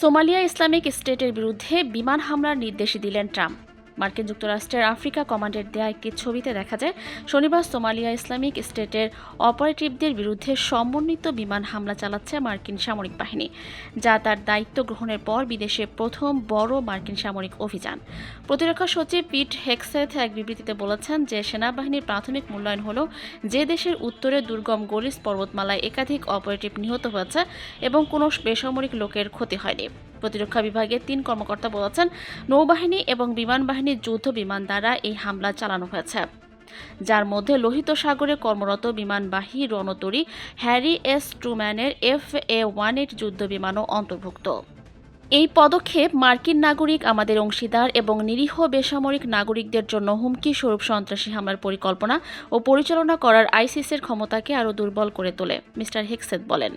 Somalia Islamic স্টেটের বিরুদ্ধে বিমান হামলার নির্দেশ দিলেন ট্রাম্প। মার্কিন যুক্তরাষ্ট্রের আফ্রিকা কমান্ডের দেয়া একটি ছবিতে দেখা যায়, শনিবার সোমালিয়া ইসলামিক স্টেটের অপারেটিভদের বিরুদ্ধে সমন্বিত বিমান হামলা চালাচ্ছে মার্কিন সামরিক বাহিনী, যা তার দায়িত্ব গ্রহণের পর বিদেশে প্রথম বড় মার্কিন সামরিক অভিযান। প্রতিরক্ষা সচিব পিট হেক্সেথ এক বিবৃতিতে বলেছেন যে সেনাবাহিনীর প্রাথমিক মূল্যায়ন হল যে দেশের উত্তরে দুর্গম গরিস পর্বতমালায় একাধিক অপারেটিভ নিহত হয়েছে এবং কোনো বেসামরিক লোকের ক্ষতি হয়নি। প্রতিরক্ষা বিভাগের তিন কর্মকর্তা বলেছেন, নৌবাহিনী এবং বিমান বাহিনীর যুদ্ধ বিমান দ্বারা এই হামলা চালানো হয়েছে। যার মধ্যে লোহিত সাগরে কর্মরত বিমানবাহী রণতরী হ্যারি এস ট্রুম্যানের এফ এ ওয়ান এইট যুদ্ধ বিমানও অন্তর্ভুক্ত। এই পদক্ষেপ মার্কিন নাগরিক, আমাদের অংশীদার এবং নিরীহ বেসামরিক নাগরিকদের জন্য হুমকি স্বরূপ সন্ত্রাসী হামলার পরিকল্পনা ও পরিচালনা করার আইসিসের ক্ষমতাকে আরও দুর্বল করে তোলে, মিস্টার হেক্সেত বলেন।